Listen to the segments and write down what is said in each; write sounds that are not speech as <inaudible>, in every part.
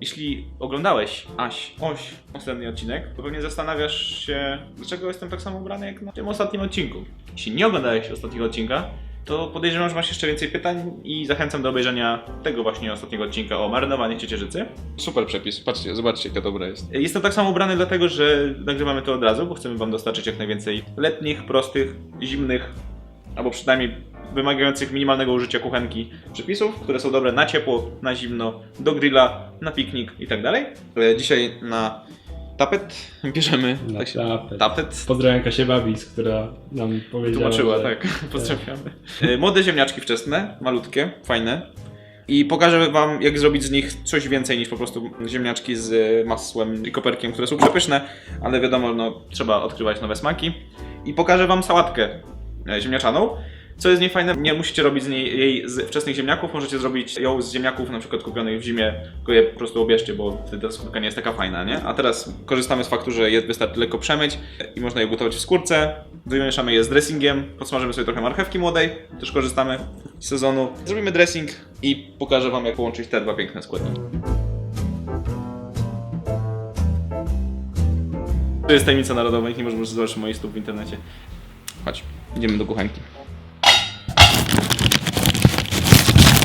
Jeśli oglądałeś Aś, Oś, ostatni odcinek, to pewnie zastanawiasz się, dlaczego jestem tak samo ubrany jak na tym ostatnim odcinku. Jeśli nie oglądałeś ostatniego odcinka, to podejrzewam, że masz jeszcze więcej pytań i zachęcam do obejrzenia tego właśnie ostatniego odcinka o marynowaniu ciecierzycy. Super przepis, patrzcie, zobaczcie jaka dobra jest. Jestem tak samo ubrany dlatego, że nagrywamy to od razu, bo chcemy wam dostarczyć jak najwięcej letnich, prostych, zimnych, albo przynajmniej wymagających minimalnego użycia kuchenki przepisów, które są dobre na ciepło, na zimno, do grilla, na piknik i tak dalej. E, Dzisiaj na tapet bierzemy Na tak się, tapet. tapet. Pozdrawiam Kasię Babis, która nam powiedziała, Tłumaczyła, że... tak. <laughs> Pozdrawiamy. E, Młode ziemniaczki wczesne, malutkie, fajne. I pokażę wam, jak zrobić z nich coś więcej niż po prostu ziemniaczki z masłem i koperkiem, które są przepyszne, ale wiadomo, no, trzeba odkrywać nowe smaki. I pokażę wam sałatkę e, ziemniaczaną. Co jest niej fajne, nie musicie robić z niej jej z wczesnych ziemniaków, możecie zrobić ją z ziemniaków na przykład kupionych w zimie, tylko je po prostu obierzcie, bo ta skórka nie jest taka fajna, nie? A teraz korzystamy z faktu, że je wystarczy lekko przemyć i można je gotować w skórce. Wymieszamy je z dressingiem, podsmażymy sobie trochę marchewki młodej, też korzystamy z sezonu. Zrobimy dressing i pokażę wam jak połączyć te dwa piękne składniki. To jest tajemnica narodowa, nikt nie może zobaczyć moich stóp w internecie. Chodź, idziemy do kuchenki.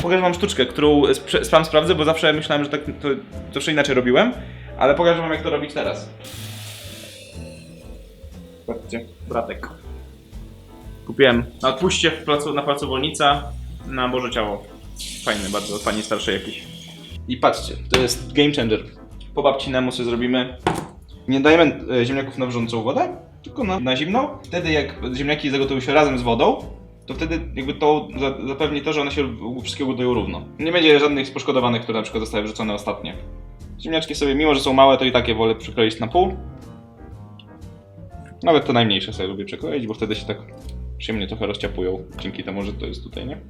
Pokażę wam sztuczkę, którą sam sprawdzę, bo zawsze myślałem, że tak to zawsze inaczej robiłem, ale pokażę wam jak to robić teraz. Patrzcie, bratek. Kupiłem na odpuście w placu, na placu Wolnica na Boże Ciało. Fajny bardzo, od pani starszej jakiś. I patrzcie, to jest game changer. Po babcinemu sobie zrobimy. Nie dajemy e, ziemniaków na wrzącą wodę, tylko na, na zimną. Wtedy jak ziemniaki zagotują się razem z wodą, to wtedy jakby to za- zapewni to, że one się wszystkie ugotują równo. Nie będzie żadnych poszkodowanych, które na przykład zostały wrzucone ostatnie. Ziemniaczki sobie, mimo że są małe, to i tak je wolę przykroić na pół. Nawet te najmniejsze sobie lubię przekroić, bo wtedy się tak przyjemnie trochę rozciapują. Dzięki temu, że to jest tutaj, nie?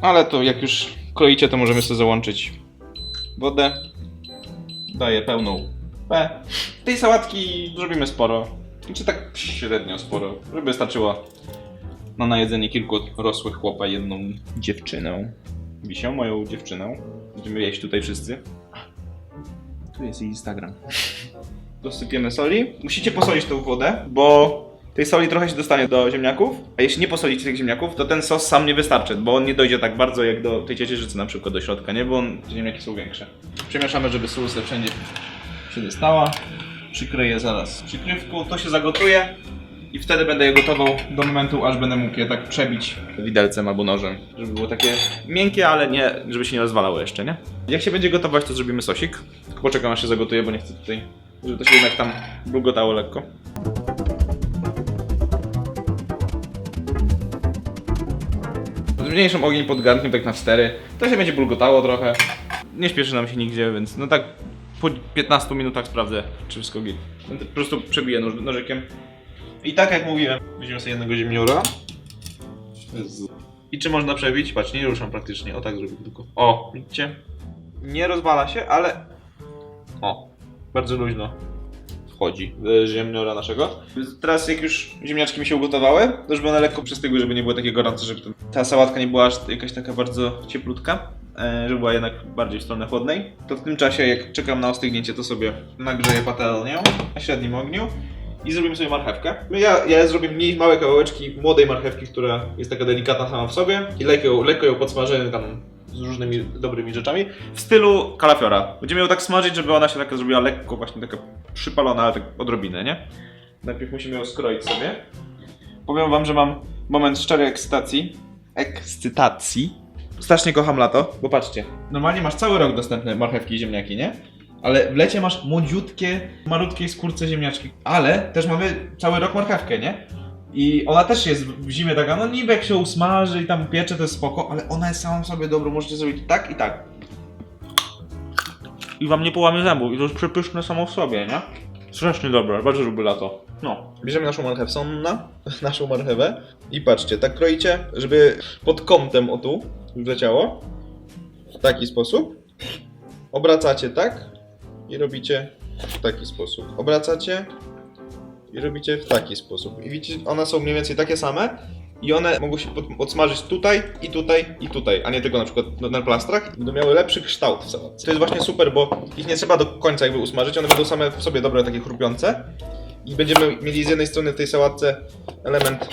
Ale to jak już kroicie, to możemy sobie załączyć wodę. Daję pełną P. Tej sałatki zrobimy sporo. Czy tak średnio sporo, żeby starczyło na najedzenie kilku rosłych chłopa jedną dziewczynę. Wisią moją dziewczyną. Będziemy jeść tutaj wszyscy. Tu jest jej Instagram. <laughs> Dosypiemy soli. Musicie posolić tą wodę, bo tej soli trochę się dostanie do ziemniaków, a jeśli nie posolicie tych ziemniaków, to ten sos sam nie wystarczy, bo on nie dojdzie tak bardzo jak do tej ciecierzycy na przykład do środka, nie? Bo on, te ziemniaki są większe. Przemieszamy, żeby sól wszędzie się dostała. Przykryję zaraz przykrywką, to się zagotuje i wtedy będę je gotował do momentu, aż będę mógł je tak przebić widelcem albo nożem, żeby było takie miękkie, ale nie, żeby się nie rozwalało jeszcze, nie? Jak się będzie gotować, to zrobimy sosik. Tylko poczekam, aż się zagotuje, bo nie chcę tutaj, żeby to się jednak tam bulgotało lekko. Zmniejszam ogień pod garnkiem tak na 4. To się będzie bulgotało trochę. Nie śpieszy nam się nigdzie, więc no tak po 15 minutach sprawdzę, czy wszystko git. Po prostu przebiję noż, nożykiem. I tak jak mówiłem, weźmiemy sobie jednego ziemniora. I czy można przebić? Patrz, nie ruszam praktycznie. O tak zrobię tylko. O, widzicie? Nie rozwala się, ale... O, bardzo luźno wchodzi do ziemniora naszego. Teraz jak już ziemniaczki mi się ugotowały, to żeby one lekko przystygły, żeby nie było takie gorące, żeby ta sałatka nie była aż jakaś taka bardzo cieplutka, e, żeby była jednak bardziej w stronę chłodnej, to w tym czasie jak czekam na ostygnięcie, to sobie nagrzeję patelnię na średnim ogniu i zrobimy sobie marchewkę. Ja, ja zrobię mniej małe kawałeczki młodej marchewki, która jest taka delikatna sama w sobie i lekko, ją- lekko ją podsmażymy tam z różnymi dobrymi rzeczami. W stylu kalafiora. Będziemy ją tak smażyć, żeby ona się taka zrobiła lekko, właśnie taka przypalona, ale tak odrobinę, nie? Najpierw musimy ją skroić sobie. Powiem wam, że mam moment szczerej ekscytacji. Ekscytacji. Strasznie kocham lato, bo patrzcie. Normalnie masz cały rok dostępne marchewki i ziemniaki, nie? Ale w lecie masz młodziutkie, malutkie skórce ziemniaczki. Ale też mamy cały rok marchewkę, nie? I ona też jest w zimie taka, no niby jak się usmaży i tam piecze, to jest spoko, ale ona jest samą sobie dobrą, możecie zrobić tak i tak. I wam nie połamie zębów i to jest przepyszne samo w sobie, nie? Strasznie dobre, bardzo lubię lato. No. Bierzemy naszą marchewsonną, <laughs> naszą marchewę i patrzcie, tak kroicie, żeby pod kątem o tu wleciało. W taki sposób. Obracacie tak i robicie w taki sposób. Obracacie i robicie w taki sposób. I widzicie, one są mniej więcej takie same i one mogą się pod, odsmażyć tutaj i tutaj i tutaj, a nie tylko na przykład na, na plastrach. Będą miały lepszy kształt w sałatce. To jest właśnie super, bo ich nie trzeba do końca jakby usmażyć, one będą same w sobie dobre, takie chrupiące. I będziemy mieli z jednej strony w tej sałatce element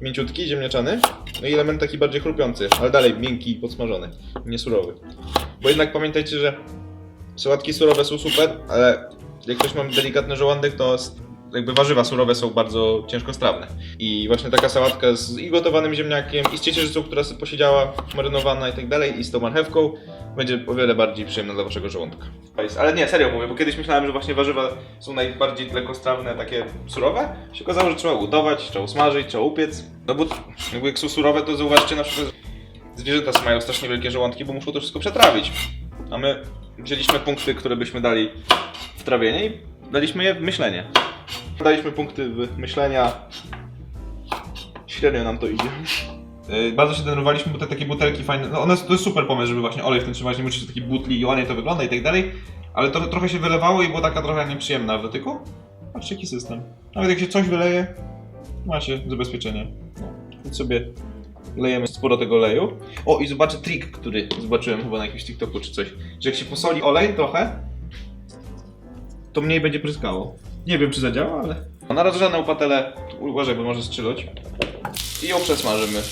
mięciutki, ziemniaczany, no i element taki bardziej chrupiący, ale dalej miękki i podsmażony, nie surowy. Bo jednak pamiętajcie, że sałatki surowe są super, ale jak ktoś ma delikatny żołądek, to jakby warzywa surowe są bardzo ciężkostrawne. I właśnie taka sałatka z i gotowanym ziemniakiem, i z ciecierzycą, która sobie posiedziała, marynowana i tak dalej, i z tą marchewką, będzie o wiele bardziej przyjemna dla waszego żołądka. Ale nie, serio mówię, bo kiedyś myślałem, że właśnie warzywa są najbardziej lekkostrawne, takie surowe. Się okazało, że trzeba ugotować, trzeba usmażyć, trzeba upiec. No bo jakby jak są surowe, to zauważcie na przykład zwierzęta mają strasznie wielkie żołądki, bo muszą to wszystko przetrawić. A my wzięliśmy punkty, które byśmy dali w trawienie i daliśmy je w myślenie. Daliśmy punkty w myślenia. Średnio nam to idzie. Yy, bardzo się denerwowaliśmy, bo te takie butelki fajne. No one, to jest super pomysł, żeby właśnie olej w tym trzymać, nie musicie taki butli i ładnie to wygląda i tak dalej. Ale to trochę się wylewało i było taka trochę nieprzyjemna w dotyku. Patrzcie jaki system. Nawet jak się coś wyleje, macie zabezpieczenie. No, sobie lejemy sporo tego oleju. O i zobaczę trik, który zobaczyłem chyba na jakimś TikToku czy coś. Że jak się posoli olej trochę, to mniej będzie pryskało. Nie wiem czy zadziała, ale... Na rozgrzaną patelę, uważaj, bo może strzelać. I ją przesmażymy.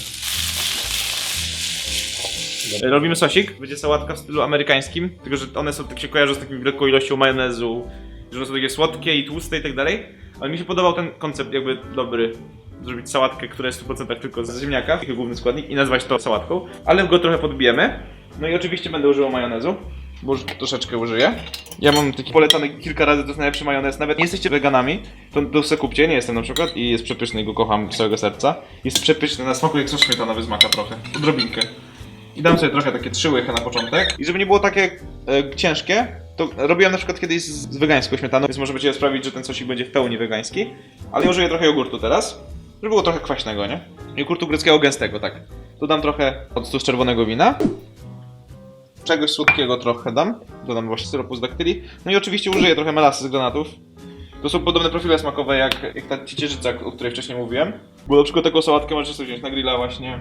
Robimy sosik, będzie sałatka w stylu amerykańskim, tylko że one są, tak się kojarzą z taką wielką ilością majonezu, że one są takie słodkie i tłuste i tak dalej. Ale mi się podobał ten koncept jakby dobry, zrobić sałatkę, która jest w 100% tylko z ziemniaka, jako główny składnik i nazwać to sałatką, ale go trochę podbijemy. No i oczywiście będę używał majonezu, bo już troszeczkę użyję. Ja mam taki polecany kilka razy, to jest najlepszy majonez. Nawet nie jesteście weganami, to, to se kupcie, nie jestem na przykład i jest przepyszny go kocham z całego serca. Jest przepyszny, na smaku jak sos śmietanowy z maka trochę, odrobinkę. I dam sobie trochę takie trzy łychy na początek. I żeby nie było takie e, ciężkie, to robiłem na przykład kiedyś z, z wegańską śmietaną, więc może będzie sprawić, że ten sosik będzie w pełni wegański. Ale użyję trochę jogurtu teraz, żeby było trochę kwaśnego, nie? Jogurtu greckiego gęstego, tak. Tu dam trochę octu z czerwonego wina. Czegoś słodkiego trochę dam. Dodam właśnie syropu z daktyli. No i oczywiście użyję trochę melasy z granatów. To są podobne profile smakowe jak, jak ta ciecierzyca, o której wcześniej mówiłem. Bo na przykład taką sałatkę możesz sobie wziąć na grilla właśnie.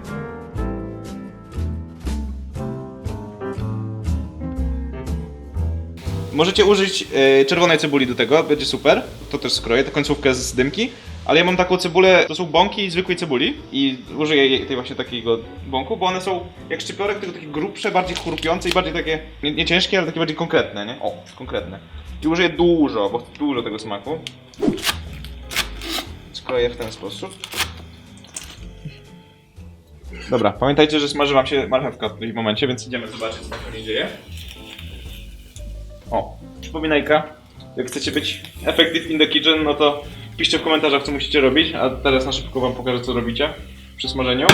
Możecie użyć e, czerwonej cebuli do tego, będzie super. To też skroję, tę końcówkę z dymki. Ale ja mam taką cebulę, to są bąki zwykłej cebuli i użyję jej, tej właśnie takiego bąku, bo one są jak szczypiorek, tylko takie grubsze, bardziej chrupiące i bardziej takie, nie, nie ciężkie, ale takie bardziej konkretne, nie? O, konkretne. I użyję dużo, bo chcę dużo tego smaku. Skroję w ten sposób. Dobra, pamiętajcie, że smaży wam się marchewka w tym momencie, więc idziemy zobaczyć, co się dzieje. O, przypominajka. Jak chcecie być effective in the kitchen, no to piszcie w komentarzach, co musicie robić, a teraz na szybko wam pokażę, co robicie przy smażeniu.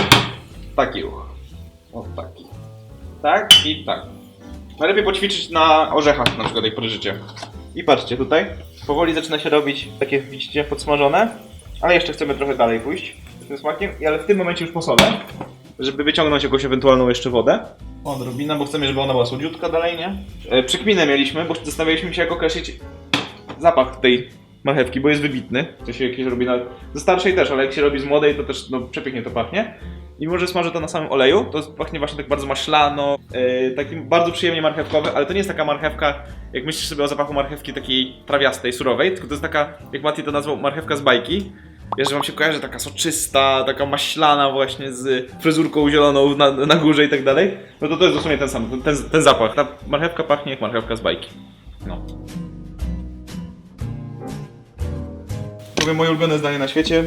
Taki uch. O, taki. Tak i tak. Najlepiej poćwiczyć na orzechach, na przykład, jak poryżycie. I patrzcie, tutaj powoli zaczyna się robić takie, widzicie, podsmażone, ale jeszcze chcemy trochę dalej pójść z tym smakiem, ale w tym momencie już posolę, żeby wyciągnąć jakąś ewentualną jeszcze wodę. Odrobina, bo chcemy, żeby ona była słodziutka dalej, nie? E, przykminę mieliśmy, bo zastanawialiśmy się, jak określić zapach tej marchewki, bo jest wybitny. To się jakieś robi na... Ze starszej też, ale jak się robi z młodej, to też no, przepięknie to pachnie. I może smażę to na samym oleju, to pachnie właśnie tak bardzo maślano, yy, takim bardzo przyjemnie marchewkowy, ale to nie jest taka marchewka, jak myślisz sobie o zapachu marchewki takiej trawiastej, surowej, tylko to jest taka, jak Mati to nazwał, marchewka z bajki. Wiesz, że wam się kojarzy taka soczysta, taka maślana właśnie z fryzurką zieloną na, na górze i tak dalej. No to to jest dosłownie ten sam, ten, ten zapach. Ta marchewka pachnie jak marchewka z bajki. No. Powiem moje ulubione zdanie na świecie.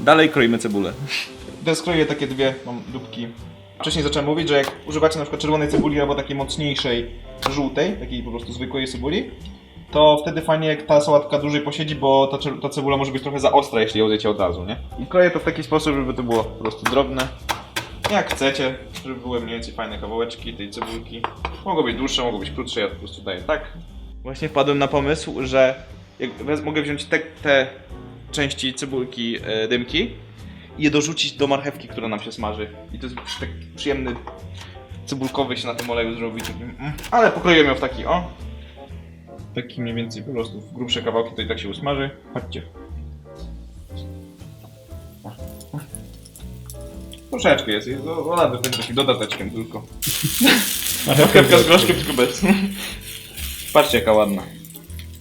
Dalej kroimy cebulę. <laughs> Teraz kroję takie dwie, mam dupki. Wcześniej zacząłem mówić, że jak używacie na przykład czerwonej cebuli albo takiej mocniejszej, żółtej, takiej po prostu zwykłej cebuli, to wtedy fajnie jak ta sałatka dłużej posiedzi, bo ta, ta cebula może być trochę za ostra, jeśli ją zjecie od razu, nie? I kroję to w taki sposób, żeby to było po prostu drobne. Jak chcecie, żeby były mniej więcej fajne kawałeczki tej cebulki. Mogą być dłuższe, mogą być krótsze, ja po prostu daję tak. Właśnie wpadłem na pomysł, że jak wez, mogę wziąć te, te części cebulki, e, dymki i je dorzucić do marchewki, która nam się smaży. I to jest tak przyjemny cebulkowy się na tym oleju zrobi. Taki, mm. Ale pokroiłem ją w taki, o. Taki mniej więcej po prostu w grubsze kawałki to i tak się usmaży. Chodźcie. Troszeczkę jest, jest ona będzie taki dodateczkiem tylko. <laughs> Marchewka z groszkiem tylko bez. Patrzcie jaka ładna.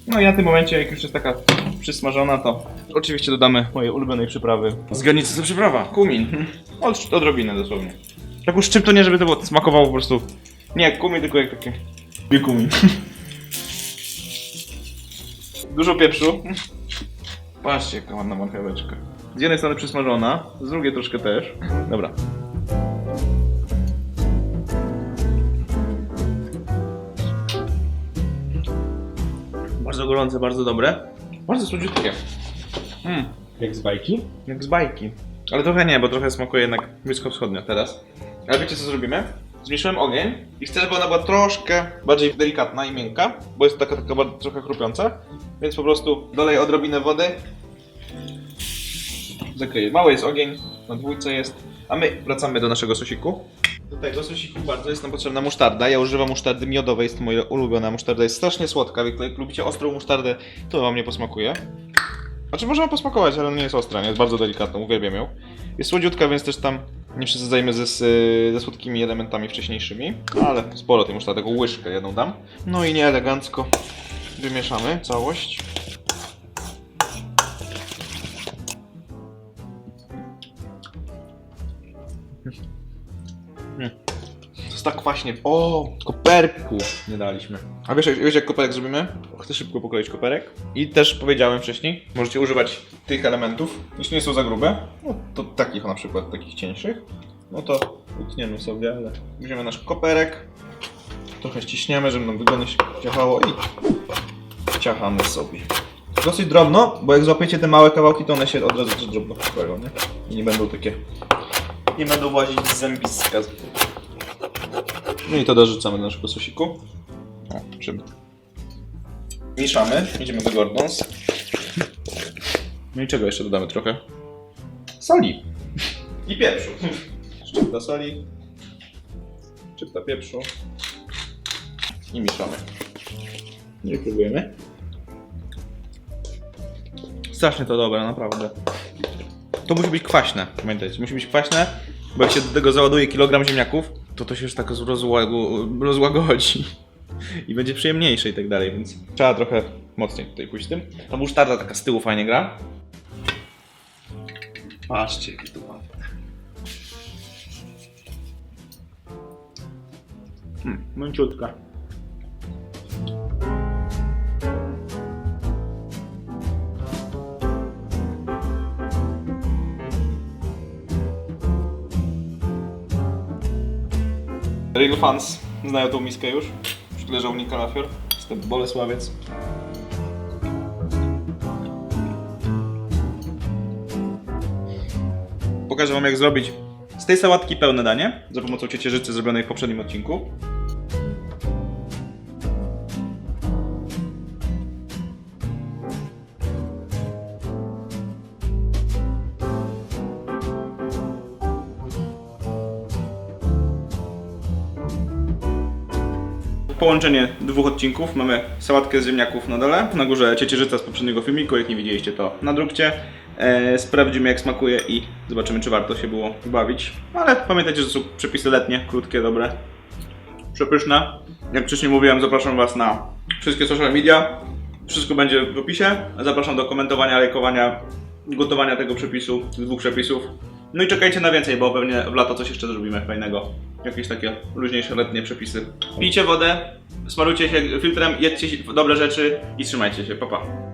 No i na tym momencie, jak już jest taka przysmażona, to oczywiście dodamy mojej ulubionej przyprawy. Zgadnijcie co przyprawa? Kumin. Od, odrobinę dosłownie. Tak już czym to nie, żeby to było, smakowało po prostu. Nie jak kumin, tylko jak takie... Nie kumin. <laughs> Dużo pieprzu. Patrzcie jaka ładna marcheweczka. Z jednej strony przysmażona, z drugiej troszkę też. Dobra. Gorące, bardzo dobre. Bardzo słodziutkie. Mm, Jak z bajki? jak z bajki. Ale trochę nie, bo trochę smakuje jednak bliskowschodnio teraz. Ale wiecie co zrobimy? Zmniejszyłem ogień i chcę, żeby ona była troszkę bardziej delikatna i miękka, bo jest taka, taka bardzo, trochę chrupiąca. Więc po prostu doleję odrobinę wody. Zakryję. Mały jest ogień, na dwójce jest. A my wracamy do naszego sosiku. Do tego sosiku bardzo jest nam potrzebna musztarda. Ja używam musztardy miodowej, jest to moja ulubiona musztarda. Jest strasznie słodka, jak lubicie ostrą musztardę, to wam nie posmakuje. Znaczy może wam posmakować, ale ona nie jest ostra, nie jest bardzo delikatna, uwielbiam ją. Jest słodziutka, więc też tam nie przesadzajmy ze, z- ze słodkimi elementami wcześniejszymi. Ale sporo tej musztardy, taką łyżkę jedną dam. No i nieelegancko wymieszamy całość. Jest tak kwaśnie. O, koperku nie daliśmy. A wiesz, jak- wiesz jak koperek zrobimy? Chcę szybko pokroić koperek. I też powiedziałem wcześniej, możecie używać tych elementów, jeśli nie są za grube. No to takich na przykład, takich cieńszych. No to utniemy sobie, ale weźmiemy nasz koperek. Trochę ściśniemy, żeby nam wygodnie się ciachało i ciachamy sobie. Dosyć drobno, bo jak złapiecie te małe kawałki, to one się od razu drobno pokroją, nie? I nie będą takie... Nie będą włazić z zębiska. No i to dorzucamy do naszego sosiku. O, żeby. Mieszamy, idziemy do Gordons. No i czego jeszcze dodamy trochę? Soli. I pieprzu. Szczypta soli. Szczypta pieprzu. I mieszamy. I próbujemy. Strasznie to dobre, naprawdę. To musi być kwaśne, pamiętajcie, musi być kwaśne, bo jak się do tego załaduje kilogram ziemniaków, to to się już tak rozłago- rozłagodzi i będzie przyjemniejsze i tak dalej, więc trzeba trochę mocniej tutaj pójść tym. Ta musztarda taka z tyłu fajnie gra. Patrzcie, jakie to ładne. Mięciutka. Real fans znają tą miskę już. Już leżał Nika Lafior. Jestem Bolesławiec. Pokażę wam jak zrobić z tej sałatki pełne danie za pomocą ciecierzycy zrobionej w poprzednim odcinku. Połączenie dwóch odcinków. Mamy sałatkę z ziemniaków na dole, na górze ciecierzyca z poprzedniego filmiku. Jak nie widzieliście, to nadróbcie. E, sprawdzimy jak smakuje i zobaczymy, czy warto się było bawić. Ale pamiętajcie, że są przepisy letnie, krótkie, dobre, przepyszne. Jak wcześniej mówiłem, zapraszam Was na wszystkie social media. Wszystko będzie w opisie. Zapraszam do komentowania, lajkowania, gotowania tego przepisu, dwóch przepisów. No i czekajcie na więcej, bo pewnie w lato coś jeszcze zrobimy fajnego. Jakieś takie luźniejsze letnie przepisy. Pijcie wodę, smarujcie się filtrem, jedzcie dobre rzeczy i trzymajcie się. Pa, pa.